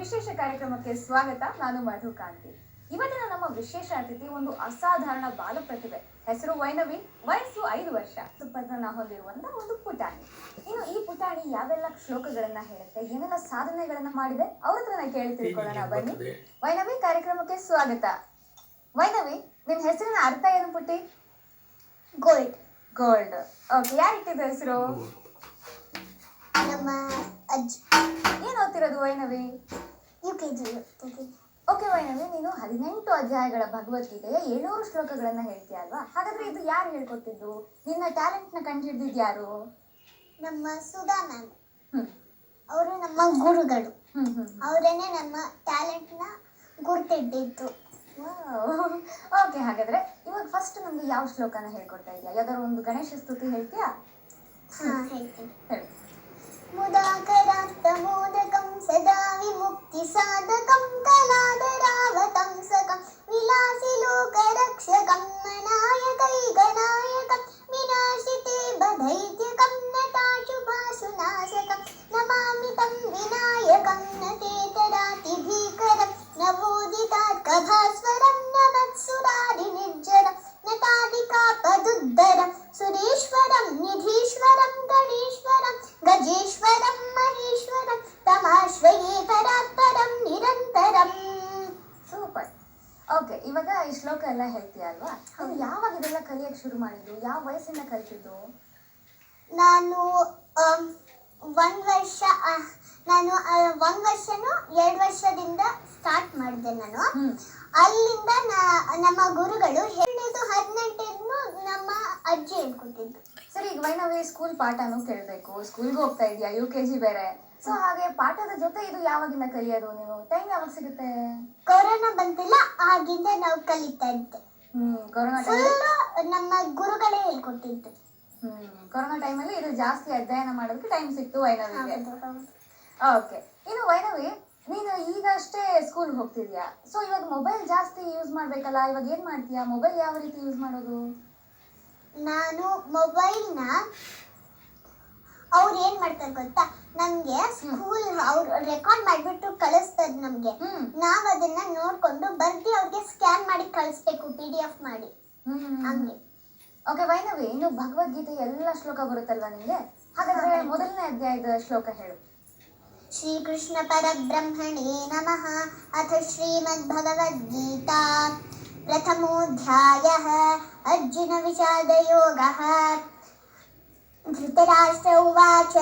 ವಿಶೇಷ ಕಾರ್ಯಕ್ರಮಕ್ಕೆ ಸ್ವಾಗತ. ನಾನು ಮಧು ಕಾಂತಿ. ಇವತ್ತಿನ ನಮ್ಮ ವಿಶೇಷ ಅತಿಥಿ ಒಂದು ಅಸಾಧಾರಣ ಬಾಲ ಪ್ರತಿಭೆ ಹೆಸರು ವೈನವಿ ವಯಸ್ಸು ಐದು ವರ್ಷ. ಸುಪರ್ಣ ಹೊಂದಿರುವಂತಹ ಒಂದು ಪುಟಾಣಿ. ಇನ್ನು ಈ ಪುಟಾಣಿ ಯಾವೆಲ್ಲ ಶ್ಲೋಕಗಳನ್ನ ಹೇಳುತ್ತೆ ಏನೆಲ್ಲ ಸಾಧನೆಗಳನ್ನ ಮಾಡಿದೆ ಅವ್ರ ಹತ್ರ ಕೇಳಿ ತಿಳ್ಕೊಳ್ಳೋಣ. ಬನ್ನಿ. ವೈನವಿ ಕಾರ್ಯಕ್ರಮಕ್ಕೆ ಸ್ವಾಗತ. ವೈನವಿ ನಿಮ್ ಹೆಸರಿನ ಅರ್ಥ ಏನು ಪುಟ್ಟಿ? ಗೋಲ್ಡ್. ಗೋಲ್ಡ್. ಓಕೆ ಯಾರಿಟ್ಟಿದ್ದು ಹೆಸರು? ನಮ್ಮ ಅಜ್ಜಿ. ಏನ್ ಓದ್ತಿರೋದು Vainavi? K G okay Vainavi ನೀನು ಹದಿನೆಂಟು ಅಧ್ಯಾಯಗಳ ಭಗವದ್ಗೀತೆಯ ಏಳ್ನೂರು ಶ್ಲೋಕಗಳನ್ನು ಹೇಳ್ತೀಯ ಅಲ್ವಾ? ಹಾಗಾದ್ರೆ ಇದು ಯಾರು ಹೇಳ್ಕೊಟ್ಟಿದ್ದು? ನಿನ್ನ ಟ್ಯಾಲೆಂಟ್ನ ಕಂಡುಹಿಡಿದಿದ್ ಯಾರು? ನಮ್ಮ ಸುಧಾ ಮ್ಯಾಮ್ ಅವರು ನಮ್ಮ ಗುರುಗಳು. ಅವರೇನೆ ನಮ್ಮ ಟ್ಯಾಲೆಂಟ್ನ ಗುರ್ತಿಟ್ಟಿದ್ದು. ಓಕೆ ಹಾಗಾದ್ರೆ ಇವಾಗ ಫಸ್ಟ್ ನಮ್ಗೆ ಯಾವ ಶ್ಲೋಕನ ಹೇಳ್ಕೊಡ್ತಾ ಇದೆಯಾ? ಯಾವ್ದಾದ್ರು ಒಂದು ಗಣೇಶ ಸ್ತುತಿ ಹೇಳ್ತೀಯಾ? ಹಾ ಹೇಳ್ತೀನಿ. मुदाकरात्तमोदकं सदा विमुक्तिसाधकं कलाधरावतंसकं विलासिलोकरक्षकं मनायकैकनायकं विनाशिते बधैत्यकं नटाशुभाशुनाशकं नमामि तं विनायकं न चेतरातिभीकरं नवोदितार्कभास्वरं न मत्सुरादिनिर्जरम् ಶುರು ಮಾಡಿದ್ದು ಯಾವ ವಯಸ್ಸಿಂದ ಕಲಿತಿದ್ದು? ನಾನು ಒಂದು ವರ್ಷ ನಾನು ಒಂದು ವರ್ಷನು ಎರಡು ವರ್ಷದಿಂದ ಸ್ಟಾರ್ಟ್ ಮಾಡಿದೆ ನಾನು. ಅಲ್ಲಿಂದ ನಮ್ಮ ಗುರುಗಳು ಹೇಳಿದ್ದು ಹದಿನೆಂಟನ್ನು ನಮ್ಮ ಅಜ್ಜಿ ಹೇಳ್ಕೊಟ್ಟಿದ್ದು ಸರಿ ಈಗ ವೈನವಿ ಸ್ಕೂಲ್ ಪಾಠನೂ ಕೇಳಬೇಕು. ಸ್ಕೂಲ್ಗೆ ಹೋಗ್ತಾ ಇದೆಯಾ? ಯು ಕೆ ಜಿ ಬೇರೆ. ಸೊ ಹಾಗೆ ಪಾಠದ ಜೊತೆ ಇದು ಯಾವಾಗಿಂದ ಕಲಿಯೋದು? ನೀವು ಟೈಮ್ ಯಾವಾಗ ಸಿಗುತ್ತೆ? ಕೊರೋನಾ ಬಂತಿಲ್ಲ ಆಗಿಂದ ನಾವು ಕಲಿತಾ ಇದ್ದೆ. ಕೊರೋನಾ ಟೈಮ್ ಫುಲ್ ನಮ್ಮ ಗುರುಗಳೇ ಹೇಳ್ಕೊಟ್ಟಿದ್ದು. ಹ್ಮ್ ಕೊರೋನಾ ಟೈಮಲ್ಲಿ ಇದು ಜಾಸ್ತಿ ಅಧ್ಯಯನ ಮಾಡೋದಕ್ಕೆ ಟೈಮ್ ಸಿಕ್ತು ವೈನವಿಗೆ. ಓಕೆ ಇನ್ನು ವೈನವಿ ನೀನು ಈಗಷ್ಟೇ ಸ್ಕೂಲ್ ಹೋಗ್ತಿದ್ಯಾ? ಸೊ ಇವಾಗ ಮೊಬೈಲ್ ಜಾಸ್ತಿ ಯೂಸ್ ಮಾಡ್ಬೇಕಲ್ಲ ಇವಾಗ ಏನ್ ಮಾಡ್ತೀಯಾ? ಮೊಬೈಲ್ ಯಾವ ರೀತಿ ಯೂಸ್ ಮಾಡೋದು? ನಾನು ಮೊಬೈಲ್ನ ಅವ್ರು ಏನ್ ಮಾಡ್ತಾರೆ ಗೊತ್ತಾ? ನಮ್ಗೆ ಸ್ಕೂಲ್ ಅವ್ರು ರೆಕಾರ್ಡ್ ಮಾಡ್ಬಿಟ್ಟು ಕಳಿಸ್ತದ್ ನಮ್ಗೆ. ನಾವ್ ಅದನ್ನ ನೋಡ್ಕೊಂಡು ಬರ್ದಿ ಅವ್ರಿಗೆ ಸ್ಕ್ಯಾನ್ ಮಾಡಿ ಕಳಿಸ್ಬೇಕು ಪಿ ಡಿ ಎಫ್ ಮಾಡಿ. ಹಂಗೆ. ಓಕೆ ವೈನವಿ ಇನ್ನು ಭಗವದ್ಗೀತೆ ಎಲ್ಲ ಶ್ಲೋಕ ಬರುತ್ತಲ್ವಾ ನಿಮಗೆ ಹಾಗಾದ್ರೆ ಮೊದಲನೇ ಅಧ್ಯಾಯದ ಶ್ಲೋಕ ಹೇಳು. ಶ್ರೀಕೃಷ್ಣ ಪರಬ್ರಹ್ಮಣೇ ನಮಃ. ಅಥ ಶ್ರೀಮದ್ಭಗವದ್ಗೀತಾ. ಪ್ರಥಮೋಧ್ಯಾಯ ಅರ್ಜುನ ವಿಷಾದ ಯೋಗಃ धृतराष्ट्र उवाच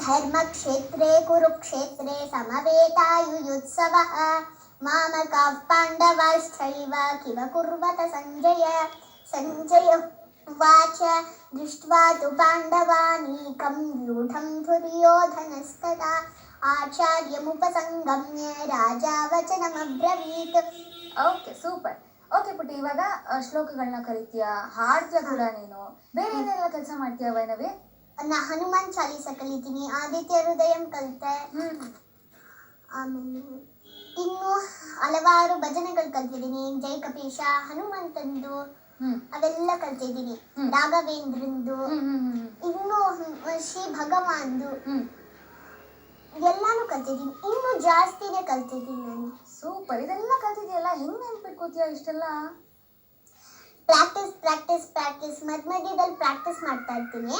धर्मक्षेत्रे कुरुक्षेत्रे समवेतायुयुत्सवः मामकाः पाण्डवाश्चैव किम कुर्वत सञ्जय सञ्जय उवाच दृष्ट्वा तु पाण्डवानीकं व्यूढं दुर्योधनस्तदा आचार्यमुपसङ्गम्य राजा वचनमब्रवीत् ಓಕೆ ಸೂಪರ್ ಓಕೆ ಪುಟ್ಟಿ ಇವಾಗ ಆ, ಶ್ಲೋಕಗಳನ್ನ ಕಲಿತೀಯಾ ಹಾಡ್ತೀಯ ಕೂಡ ನೀನು ಬೇರೆ ಏನೆಲ್ಲ ಕೆಲಸ ಮಾಡ್ತೀಯ ವೈನವಿ ನಾ ಹನುಮಾನ್ ಚಾಲೀಸ ಕಲಿತೀನಿ, ಆದಿತ್ಯ ಹೃದಯಂ ಕಲಿತೆ. ಆಮೇಲೆ ಇನ್ನು ಹಲವಾರು ಭಜನೆಗಳು ಕಲ್ತಿದ್ದೀನಿ, ಜೈ ಕಪೀಶ ಹನುಮಂತಂದು ಅವೆಲ್ಲ ಕಲ್ತಿದ್ದೀನಿ. ರಾಘವೇಂದ್ರಂದು, ಇನ್ನು ಶ್ರೀ ಭಗವಾನ್ದು ಎಲ್ಲಾನು ಕಲ್ತಿದ್ದೀನಿ. ಇನ್ನು ಜಾಸ್ತಿನೇ ಕಲ್ತಿದ್ದೀನಿ ನಾನು. ಸೂಪರ್. ಇದೆಲ್ಲ ಕಲ್ತಿದ್ಯಲ್ಲ ಹೆಂಗ್ ನೆನ್ಪಿಟ್ಕೋತೀಯ ಇಷ್ಟೆಲ್ಲ? ಪ್ರಾಕ್ಟೀಸ್ ಪ್ರಾಕ್ಟೀಸ್ ಪ್ರಾಕ್ಟೀಸ್ ಮಧ್ಯ ಮಧ್ಯದಲ್ಲಿ ಪ್ರಾಕ್ಟೀಸ್ ಮಾಡ್ತಾ ಇರ್ತೀನಿ.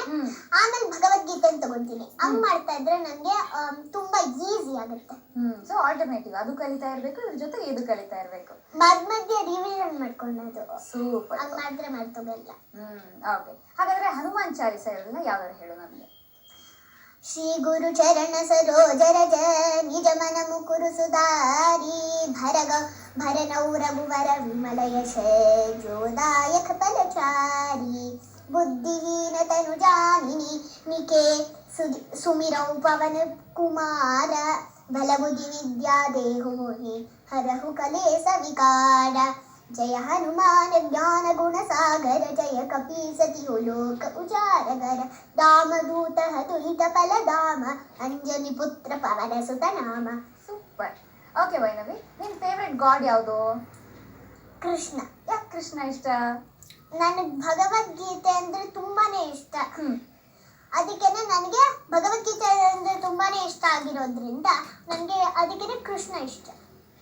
ಆಮೇಲೆ ಭಗವದ್ಗೀತೆ ತಗೊಂತೀನಿ. ಹಂಗ್ ಮಾಡ್ತಾ ಇದ್ರೆ ನನಗೆ ತುಂಬಾ ಈಸಿ ಆಗುತ್ತೆ. ಸೊ ಆಲ್ಟರ್ನೇಟಿವ್ ಅದು ಕಲಿತಾ ಇರ್ಬೇಕು ಇದ್ರ ಜೊತೆ ಇದು ಕಲಿತಾ ಇರ್ಬೇಕು. ಮಧ್ಯ ಮಧ್ಯ ರಿವಿಷನ್ ಮಾಡ್ಕೊಳ್ಳೋದು. ಸೂಪರ್ ಹಂಗ್ ಮಾಡಿದ್ರೆ ಮಾಡ್ತೋಗಲ್ಲ ಹ್ಮ್. ಓಕೆ ಹಾಗಾದ್ರೆ ಹನುಮಾನ್ ಚಾಲಿಸ ಇರೋದನ್ನ ಯಾವ್ದಾದ್ರು ಹೇಳು ನಮ್ಗೆ. ಶ್ರೀ ಗುರು ಚರಣ ಸರೋಜ ರಜ ನಿಜ ಮನ ಮುಕುರು ಸುಧಾರಿ ಭರಗ भरनौ रघुवर विमलयशोदायक पलचारी बुद्धिहीन तनुजामिनि निके सुमिरौ पवन कुमार बलबुद्धि विद्या देहु मोहि हरहु कलेश विकार जय हनुमान ज्ञान गुण सागर जय कपी सति लोक उजागर दाम दूत तुलित पल दाम अंजनी पुत्र पवन सुत नाम ಓಕೆ ವೈನವಿ ನಿನ್ ಫೇವ್ರೆಟ್ ಗಾಡ್ ಯಾವುದು? ಕೃಷ್ಣ. ಯಾಕೆ ಕೃಷ್ಣ ಇಷ್ಟ? ನನಗೆ ಭಗವದ್ಗೀತೆ ಅಂದ್ರೆ ತುಂಬಾನೇ ಇಷ್ಟ. ಅದಕ್ಕೇನೆ ನನಗೆ ಭಗವದ್ಗೀತೆ ಅಂದ್ರೆ ತುಂಬಾನೇ ಇಷ್ಟ ಆಗಿರೋದ್ರಿಂದ ನನಗೆ ಅದಕ್ಕೇನೆ ಕೃಷ್ಣ ಇಷ್ಟ.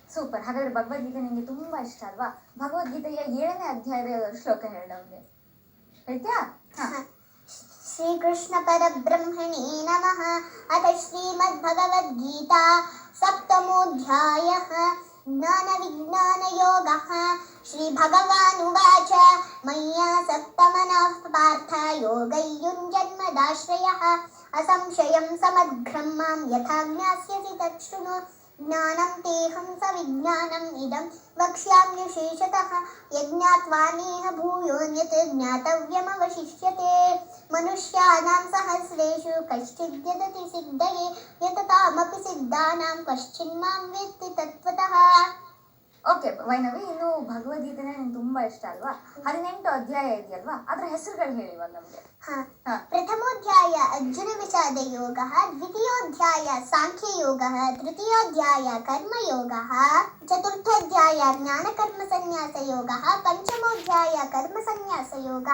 ಸೂಪರ್. ಹಾಗಾದ್ರೆ ಭಗವದ್ಗೀತೆ ನಿಮಗೆ ತುಂಬಾ ಇಷ್ಟ ಅಲ್ವಾ? ಭಗವದ್ಗೀತೆಯ ಏಳನೇ ಅಧ್ಯಾಯದ ಶ್ಲೋಕ ಹೇಳ ಆಯ್ತಾ ಹೇಳ್ತೀಯಾ श्रीकृष्णपरब्रह्मणे नमः। अथ श्रीमद्भगवद्गीता सप्तमोऽध्यायः। ज्ञानविज्ञानयोगः। श्रीभगवानुवाच। मय्या सप्तमनः पार्थ योगय्युञ्जन्मदाश्रयः असंशयं समग्रं यथा ज्ञास्यसि तत् ज्ञानं तेऽहं सविज्ञानम् इदं वक्ष्याम्यशेषतः यज्ञात्वा नेह भूयोऽन्यत् ज्ञातव्यमवशिष्यते। मनुष्याणां सहस्रेषु कश्चिद्यदति सिद्धये यततामपि सिद्धानां कश्चिन्मां वेत्ति तत्त्वतः। ಓಕೆ ವೈನವಿ ಇನ್ನು ಭಗವದ್ಗೀತೆನೇ ನಿಂಗೆ ತುಂಬಾ ಇಷ್ಟ ಅಲ್ವಾ ಹದಿನೆಂಟು ಅಧ್ಯಾಯ ಇದೆಯಲ್ವಾ ಅದ್ರ ಹೆಸರುಗಳು ಹೇಳಿ ಒಂದು ನಮ್ಗೆ ಪ್ರಥಮೋಧ್ಯಾಯ ಅರ್ಜುನ ವಿಷಾದ ಯೋಗ ದ್ವಿತೀಯೋಧ್ಯಾಯ ಸಾಂಖ್ಯ ಯೋಗ ತೃತೀಯೋಧ್ಯಾಯ ಕರ್ಮಯೋಗ ಚತುರ್ಥೋಧ್ಯಾಯ ಜ್ಞಾನ ಕರ್ಮ ಸನ್ಯಾಸ ಯೋಗ ಪಂಚಮೋಧ್ಯಾಯ ಕರ್ಮ ಸನ್ಯಾಸ ಯೋಗ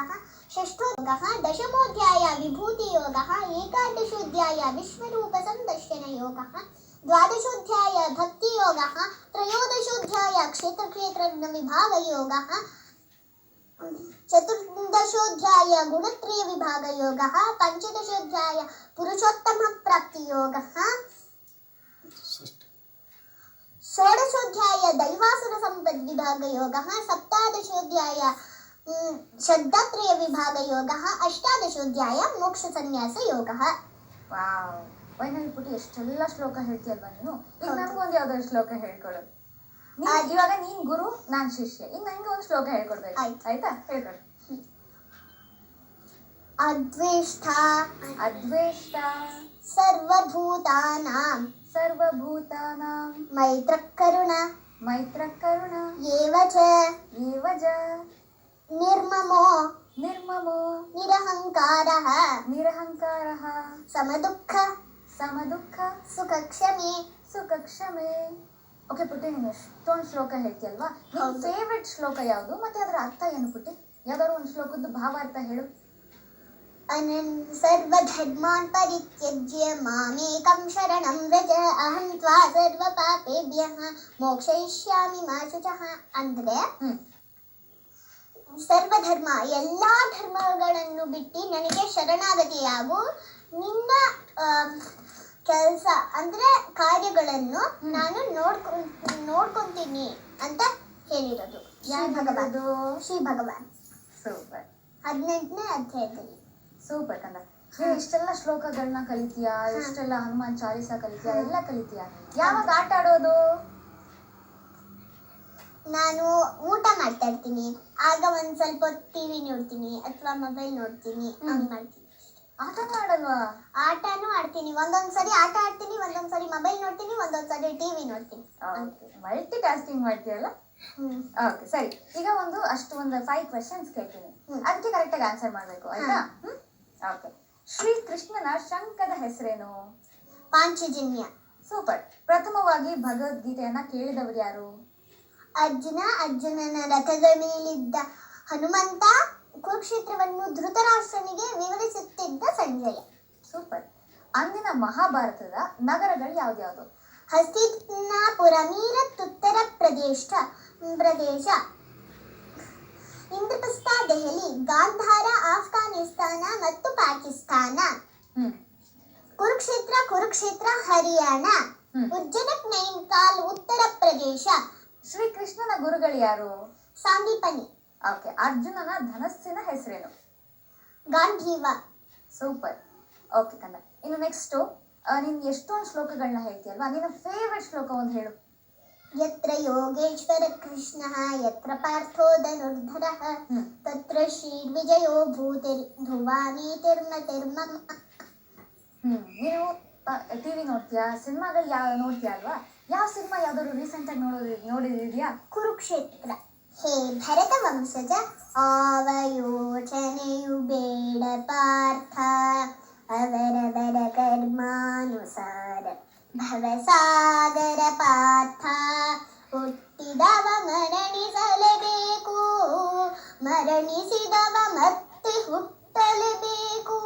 ಷಷ್ಠೋಗ ದಶಮೋಧ್ಯಾಯ ವಿಭೂತಿ ಯೋಗ ಏಕಾದಶೋಧ್ಯಾಯ ವಿಶ್ವರೂಪ ಸಂದರ್ಶನ ಯೋಗ द्वादशोऽध्याय भक्तियोगः त्रयोदशोऽध्याय क्षेत्रक्षेत्रज्ञविभागयोगः चतुर्दशोऽध्याय गुणत्रयविभागयोगः पञ्चदशोऽध्याय पुरुषोत्तमप्राप्तियोगः षोडशोऽध्याय दैवासुरसम्पद्विभागयोगः सप्तादशोऽध्याय म्, श्रद्धात्रयविभागयोगः अष्टादशोऽध्याय मोक्षसन्न्यासयोगः ವಾವ್ ವೈನಲ್ಬಿಟ್ಟು ಎಷ್ಟೆಲ್ಲ ಶ್ಲೋಕ ಹೇಳ್ತೀಯಲ್ವಾ ನೀನು ಈಗ ನನಗೊಂದು ಯಾವ್ದಾದ್ರು ಶ್ಲೋಕ ಹೇಳ್ಕೊಡು ನೀನ್ ಇವಾಗ ನೀನ್ ಗುರು ನಾನ್ ಶಿಷ್ಯ ಈಗ ನಂಗೆ ಒಂದು ಶ್ಲೋಕ ಹೇಳ್ಕೊಡ್ಬೇಕು ಆಯ್ತಾ ಹೇಳ್ಕೊಡು ಅದ್ವೇಷ್ಟ ಅದ್ವೇಷ್ಟ ಸರ್ವಭೂತಾನಾಂ ಸರ್ವಭೂತಾನಾಂ ಮೈತ್ರಕರುಣ ಮೈತ್ರಕರುಣ ಏವಜ ಏವಜ ನಿರ್ಮಮೋ ನಿರ್ಮಮೋ ನಿರಹಂಕಾರಃ ನಿರಹಂಕಾರಃ ಸಮದುಃಖ ಸಮದುಃಖ ಸುಖ ಕ್ಷಮೆ ಸುಖ ಕ್ಷಮೆ ಓಕೆ ಪುಟ್ಟಿ ನೀನು ಎಷ್ಟೊಂದು ಶ್ಲೋಕ ಹೇಳ್ತೀಯಲ್ವಾ? ನಿಮ್ಮ ಫೇವ್ರೆಟ್ ಶ್ಲೋಕ ಯಾವುದು? ಮತ್ತೆ ಅದರ ಅರ್ಥ ಏನು ಪುಟ್ಟಿ? ಯಾವ್ದಾದ್ರು ಒಂದು ಶ್ಲೋಕದ್ದು ಭಾವಾರ್ಥ ಹೇಳು. ಅನನ್ ಸರ್ವಧರ್ಮಾನ್ ಪರಿತ್ಯಜ್ಯ ಮಾಮೇಕಂ ಶರಣಂ ವ್ರಜ ಅಹಂ ತ್ವಾ ಸರ್ವ ಪಾಪೇಭ್ಯಃ ಮೋಕ್ಷಯಿಷ್ಯಾಮಿ ಮಾ ಶುಚಃ. ಅಂದ್ರೆ ಸರ್ವಧರ್ಮ ಎಲ್ಲ ಧರ್ಮಗಳನ್ನು ಬಿಟ್ಟು ನನಗೆ ಶರಣಾಗತಿಯಾಗು. ನಿನ್ನ ಕೆಲಸ ಅಂದ್ರೆ ಕಾರ್ಯಗಳನ್ನು ನಾನು ನೋಡ್ಕೊ ನೋಡ್ಕೊಂತೀನಿ ಅಂತ ಹೇಳಿರೋದು. ಯಾರು ಭಗವಾನ್? ಶ್ರೀ ಭಗವಾನ್. ಸೂಪರ್. ಹದಿನೆಂಟನೇ ಅಧ್ಯಾಯದಲ್ಲಿ. ಸೂಪರ್ ಕಂದ. ಎಷ್ಟೆಲ್ಲ ಇಷ್ಟೆಲ್ಲ ಶ್ಲೋಕಗಳನ್ನ ಕಲಿತೀಯಾ? ಎಷ್ಟೆಲ್ಲ ಹನುಮಾನ್ ಚಾಲಿಸ ಕಲಿತೀಯಾ? ಎಲ್ಲ ಕಲಿತೀಯಾ? ಯಾವಾಗ ಆಟ ಆಡೋದು? ನಾನು ಊಟ ಮಾಡ್ತಾ ಇರ್ತೀನಿ. ಆಗ ಒಂದ್ ಸ್ವಲ್ಪ ಟಿವಿ ನೋಡ್ತೀನಿ ಅಥವಾ ಮೊಬೈಲ್ ನೋಡ್ತೀನಿ. ಹಂಗ್ ಮಾಡ್ತೀನಿ. ಆಟನೂ ಆಡಲ್ವಾ ಆಟನೂ ಆಡ್ತೀನಿ. ಒಂದೊಂದ್ ಸರಿ ಆಟ ಆಡ್ತೀನಿ ಒಂದೊಂದ್ ಸರಿ ಮೊಬೈಲ್ ನೋಡ್ತೀನಿ ಒಂದೊಂದ್ ಸರಿ ಟಿವಿ ನೋಡ್ತೀನಿ. Multi tasking ಮಾಡ್ತೀಯಲ್ಲ. ಓಕೆ ಸರಿ. ಈಗ ಒಂದು ಅಷ್ಟು ಒಂದು ಫೈವ್ ಕ್ವೆಶನ್ಸ್ ಕೇಳ್ತೀನಿ. ಅದಕ್ಕೆ ಅದಕ್ಕೆ ಕರೆಕ್ಟಾಗಿ ಆನ್ಸರ್ ಮಾಡಬೇಕು ಆಯ್ತಾ? ಓಕೆ ಶ್ರೀ ಕೃಷ್ಣನ ಶಂಕದ ಹೆಸರೇನು? ಪಾಂಚಜನ್ಯ. ಸೂಪರ್. ಪ್ರಥಮವಾಗಿ ಭಗವದ್ಗೀತೆಯನ್ನ ಕೇಳಿದವರು ಯಾರು? ಅರ್ಜುನ ಅರ್ಜುನನ ರಥದ ಮೇಲಿದ್ದ ಹನುಮಂತ ಕುರುಕ್ಷೇತ್ರವನ್ನು ಧೃತರಾಷ್ಟ್ರನಿಗೆ ವಿವರಿಸುತ್ತಿದ್ದ ಸಂಜಯ. ಸೂಪರ್ ಅಂದಿನ ಮಹಾಭಾರತದ ನಗರಗಳು ಯಾವ್ದ್ಯಾವುದು? ಹಸ್ತಿನಾಪುರ ಮೀರತ್ ಉತ್ತರ ಪ್ರದೇಶ ಪ್ರದೇಶ. ಇಂದ್ರಪ್ರಸ್ಥ ದೆಹಲಿ ಗಾಂಧಾರ ಆಫ್ಘಾನಿಸ್ತಾನ ಮತ್ತು ಪಾಕಿಸ್ತಾನ. ಕುರುಕ್ಷೇತ್ರ ಕುರುಕ್ಷೇತ್ರ ಹರಿಯಾಣ. ಉಜ್ಜನಕ್ ನೈನ್ತಾಲ್ ಉತ್ತರ ಪ್ರದೇಶ. ಶ್ರೀಕೃಷ್ಣನ ಗುರುಗಳು ಯಾರು? ಸಾಂದೀಪನಿ ಓಕೆ ಅರ್ಜುನನ ಧನಸ್ಸಿನ ಹೆಸರೇನು? ಗಾಂಧೀವ. ಸೂಪರ್ ಓಕೆ ಕಂದ ಇನ್ನು ನೆಕ್ಸ್ಟು ನೀನು ಎಷ್ಟೊಂದು ಶ್ಲೋಕಗಳನ್ನ ಹೇಳ್ತೀಯಲ್ವಾ? ನಿನ್ನ ಫೇವ್ರೆಟ್ ಶ್ಲೋಕ ಒಂದು ಹೇಳು. ಯತ್ರ ಯೋಗೇಶ್ವರ ಕೃಷ್ಣ ಯತ್ರ ಪಾರ್ಥೋ ಧನುರ್ಧರ ತತ್ರ ಶ್ರೀರ್ವಿಜಯೋ ಭೂತಿರ್ ಧುವಾನಿ ತಿರ್ಮ ಹ್ಮ್ ನೀನು ಟಿವಿ ನೋಡ್ತೀಯಾ? ಸಿನಿಮಾಗಳು ಯಾವ ನೋಡ್ತೀಯಾ ಅಲ್ವಾ? ಯಾವ ಸಿನಿಮಾ ಯಾವ್ದಾದ್ರು ರೀಸೆಂಟ್ ಆಗಿ ನೋಡೋದು ನೋಡಿದ್ಯಾ ಕುರುಕ್ಷೇತ್ರ. ಹೇ ಭರತ ವಂಶಜ ಆವ ಯೋಚನೆಯು ಬೇಡ ಪಾರ್ಥ ಅವರವರ ಕರ್ಮಾನುಸಾರ ಭವಸಾಗರ ಪಾರ್ಥ ಹುಟ್ಟಿದವ ಮರಣಿಸಲೇಬೇಕು ಮರಣಿಸಿದವ ಮತ್ತೆ ಹುಟ್ಟಲೇಬೇಕು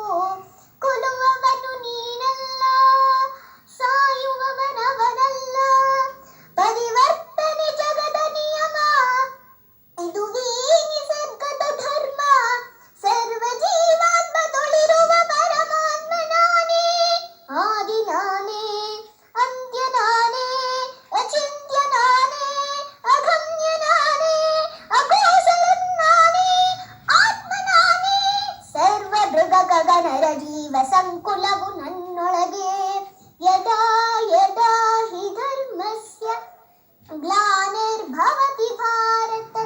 ಸಜೀವ ಸಂಕುಲವು ನನ್ನೊಳಗೆ ಯದಾ ಯದಾ ಹಿ ಧರ್ಮಸ್ಯ ಗ್ಲಾನಿರ್ಭವತಿ ಭಾರತ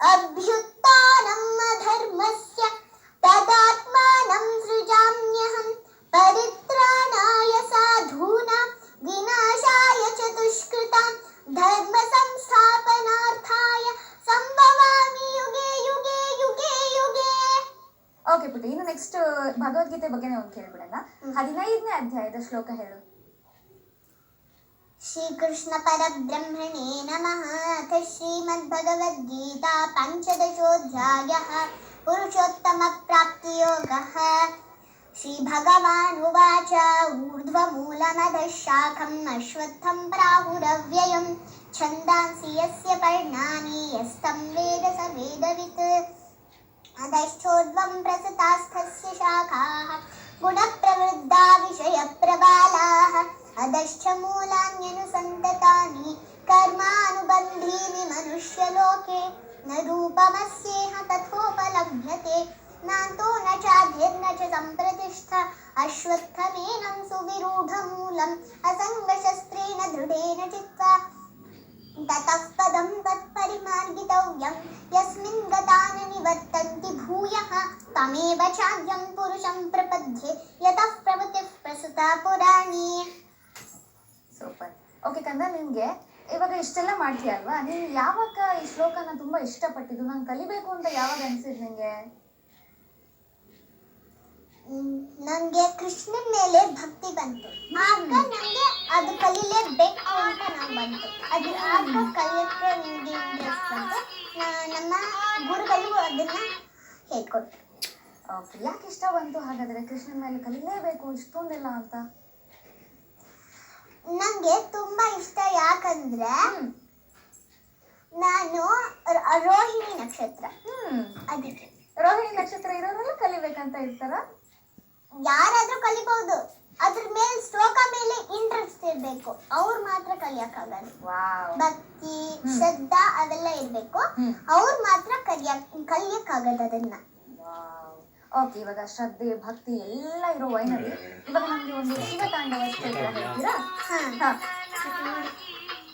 ಅಭ್ಯುತ್ಥಾನಂ ಅಧರ್ಮಸ್ಯ ತದಾತ್ಮಾನಂ ಸೃಜಾಮ್ಯಹಂ ಪರಿತ್ರಾಣಾಯ ಸಾಧೂನಾಂ ವಿನಾಶಾಯ ಚ ದುಷ್ಕೃತಾಂ ಧರ್ಮ ಸಂಸ್ಥಾಪನಾರ್ಥಾಯ ಸಂಭವಾಮಿ ಯುಗೆ ಯುಗ ಕುಲು ಭಗವದ್ಗೀತೆ ಬಗ್ಗೆನೇ ಒಂದು ಕೇಳ್ಬಿಡೋಣ ಹದಿನೈದನೇ ಅಧ್ಯಾಯದ ಶ್ಲೋಕ ಹೇಳು श्रीकृष्ण परब्रह्मणे नमः अथ श्रीमद्भगवद्गीता पञ्चदशोऽध्यायः पुरुषोत्तमप्राप्तियोगः श्रीभगवानुवाच ऊर्ध्वमूलमधः शाखम् अश्वत्थं प्राहुरव्ययम् छन्दांसि यस्य पर्णानि यस्तं वेद स वेदवित् अधश्चोर्ध्वं प्रसृतास्थस्य शाखाः गुणप्रवृद्धा विषयप्रबालाः अधश्च मूलान्यनुसन्ततानि कर्मानुबन्धीनि मनुष्यलोके न रूपमस्येह तथोपलभ्यते नान्तो न चाद्यर्न च सम्प्रतिष्ठा अश्वत्थमेनं सुविरूढमूलम् असङ्गशस्त्रेण दृढेन चित्वा ततः पदं तत्परिमार्गितव्यं यस्मिन् गता न निवर्तन्ति भूयः तमेव चाद्यं पुरुषं प्रपद्ये यतः प्रभृतिः प्रसुता पुराणी ಸೂಪರ್ ಓಕೆ ಕಂದ ನಿನ್ಗೆ ಇವಾಗ ಇಷ್ಟೆಲ್ಲ ಮಾಡ್ತೀಯ ಅಲ್ವಾ ನೀನು ಯಾವಾಗ ಈ ಶ್ಲೋಕನ ತುಂಬಾ ಇಷ್ಟಪಟ್ಟಿದ್ದು ನಾನು ಕಲಿಬೇಕು ಅಂತ ಯಾವಾಗ ಅನ್ಸಿದ್ ನಿಂಗೆ ನನಗೆ ಕೃಷ್ಣನ ಮೇಲೆ ಭಕ್ತಿ ಬಂತು ಆಗ ನನಗೆ ಅದು ಕಲೀಲೇಬೇಕು ಅಂತ ನಾವು ಬಂತು ಅದು ಆಗ ಕಲಿಯೋಕ್ಕೆ ನನಗೆ ಇಂಟ್ರೆಸ್ಟ್ ಬಂತು ನಾ- ನಮ್ಮ ಗುರುಗಳು ಅದನ್ನ ಹೇಳ್ಕೊಟ್ರು ಯಾಕೆ ಇಷ್ಟ ಬಂತು ಹಾಗಾದ್ರೆ ಕೃಷ್ಣನ ಮೇಲೆ ಕಲಿಲೇಬೇಕು ಇಷ್ಟೊಂದೆಲ್ಲ ಅಂತ ನನಗೆ ತುಂಬಾ ಇಷ್ಟ ಯಾಕಂದ್ರೆ ನಾನು ರೋಹಿಣಿ ನಕ್ಷತ್ರ. ಹ್ಮ್. ಅದಕ್ಕೆ. ರೋಹಿಣಿ ನಕ್ಷತ್ರ ಇರೋರೆಲ್ಲ ಕಲಿಬೇಕಂತ ಇರ್ತಾರ? ಯಾರಾದ್ರೂ ಕಲಿಬಹುದು. ಅದ್ರ ಮೇಲೆ ಶ್ಲೋಕ ಮೇಲೆ ಇಂಟ್ರೆಸ್ಟ್ ಇರ್ಬೇಕು. ಅವ್ರು ಮಾತ್ರ ಕಲಿಯಕ್ಕಾಗಲ್ಲ. ಭಕ್ತಿ. ಶ್ರದ್ಧಾ ಅದೆಲ್ಲ ಇರ್ಬೇಕು. ಅವ್ರು ಮಾತ್ರ ಕಲಿಯಕ್ ಕಲಿಯಕ್ಕಾಗದ ಅದನ್ನ. ಓಕೆ ಇವಾಗ ಶ್ರದ್ಧೆ ಭಕ್ತಿ ಎಲ್ಲ ಇರೋ ವೈನಲ್ಲಿ ಇವಾಗ ನಮ್ಗೆ ಒಂದು ಶಿವ ತಾಂಡವ ಹೇಳ್ತೀರಾ?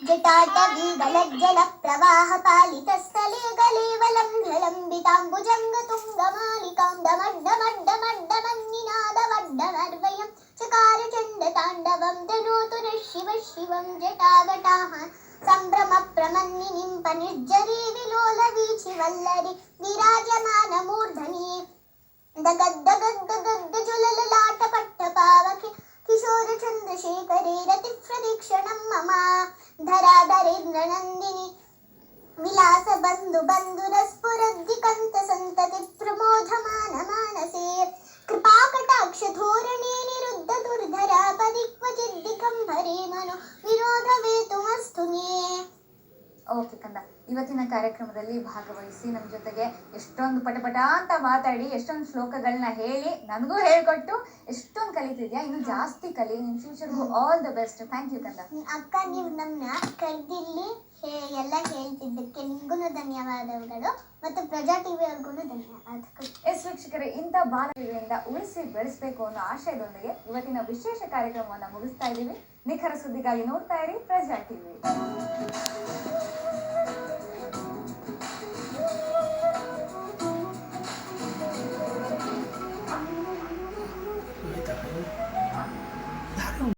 ಜಟಾಟವಿ ಗಲಜ್ಜಲ ಪ್ರವಾಹ ಪಾಲಿತ ಸ್ಥಳೇ ಗಲೇವಲಂ ಲಂಬಿತಾಂಬುಜಂಗ ತುಂಗ ಮಾಲಿಕಾಂ ಡಮಡ್ಡ ಮಡ್ಡ ಮಡ್ಡ ಮನ್ನಿನಾದ कार्वयं चकारचण्डताण्डवं धनोतु न शिव शिवं जटागटाः सम्भ्रमप्रमन्निनिं पनिर्जरी विलोलवीचिवल्लरि विराजमानमूर्धनि दगद्दगद्दगद्दजुललाटपट्टपावके किशोरचन्द्रशेखरे रतिप्रदीक्षणं मम धराधरेन्द्रनन्दिनि विलासबन्धुबन्धुरस्फुरद्धिकन्तसन्तति प्रमोधमान ಗದ್ದ ಗದ್ದ ನಿರುದ್ಧ ದುರ್ಧರ ಪಾವಕಿ ಕಿಶೋರ ಚಂದ್ರಶೇಖರೇ ರತಿ ಪ್ರದೀಕ್ಷಣಂ ಮಮ ಧರಾಧರೇಂದ್ರ ನಂದಿನಿ ವಿಲಾಸ ಬಂಧು ಬಂಧುರ ಸ್ಫುರದ್ದಿಕಂತ ಸಂತತಿ ಪ್ರಮೋಧಮಾನ ಮಾನಸೇ ಕೃಪಾ ಕಟಾಕ್ಷ ಧೋರಣೆ ನಿರುದ್ಧ ದುರ್ಧರ ಪದಿಕ್ವಚಿದ್ದಿಕಂಭರೇ ಮನು ವಿನೋದವೇತು ಮಸ್ತುನೇ ಓಕೆ ಕಂದ ಇವತ್ತಿನ ಕಾರ್ಯಕ್ರಮದಲ್ಲಿ ಭಾಗವಹಿಸಿ ನಮ್ಮ ಜೊತೆಗೆ ಎಷ್ಟೊಂದು ಪಟಪಟ ಅಂತ ಮಾತಾಡಿ ಎಷ್ಟೊಂದು ಶ್ಲೋಕಗಳನ್ನ ಹೇಳಿ ನನಗೂ ಹೇಳ್ಕೊಟ್ಟು ಎಷ್ಟೊಂದು ಕಲಿತಿದ್ಯಾ. ಇನ್ನು ಜಾಸ್ತಿ ಕಲಿ. ನಿನ್ ಫ್ಯೂಚರ್ಗೂ all the best thank you ಕಂದ ಅಕ್ಕ ನೀವು ನಮ್ಮನ್ನ ಕರೆದಿಲ್ಲಿ ಎಲ್ಲ ಹೇಳ್ತಿದ್ದಕ್ಕೆ ನಿಮ್ಗೂ ಧನ್ಯವಾದಗಳು ಮತ್ತು ಪ್ರಜಾ ಟಿವಿ ಅವ್ರಿಗೂ ಧನ್ಯವಾದಗಳು. ಎಸ್ ವೀಕ್ಷಕರೇ, ಇಂಥ ಬಾಲಕಿಯಿಂದ ಉಳಿಸಿ ಬೆಳೆಸಬೇಕು ಅನ್ನೋ ಆಶಯದೊಂದಿಗೆ ಇವತ್ತಿನ ವಿಶೇಷ ಕಾರ್ಯಕ್ರಮವನ್ನು ಮುಗಿಸ್ತಾ ಇದ್ದೀವಿ. ನಿಖರ ಸುದ್ದಿಗಾಗಿ ನೋಡ್ತಾ ಇರಿ ಪ್ರಜಾ ಟಿವಿ.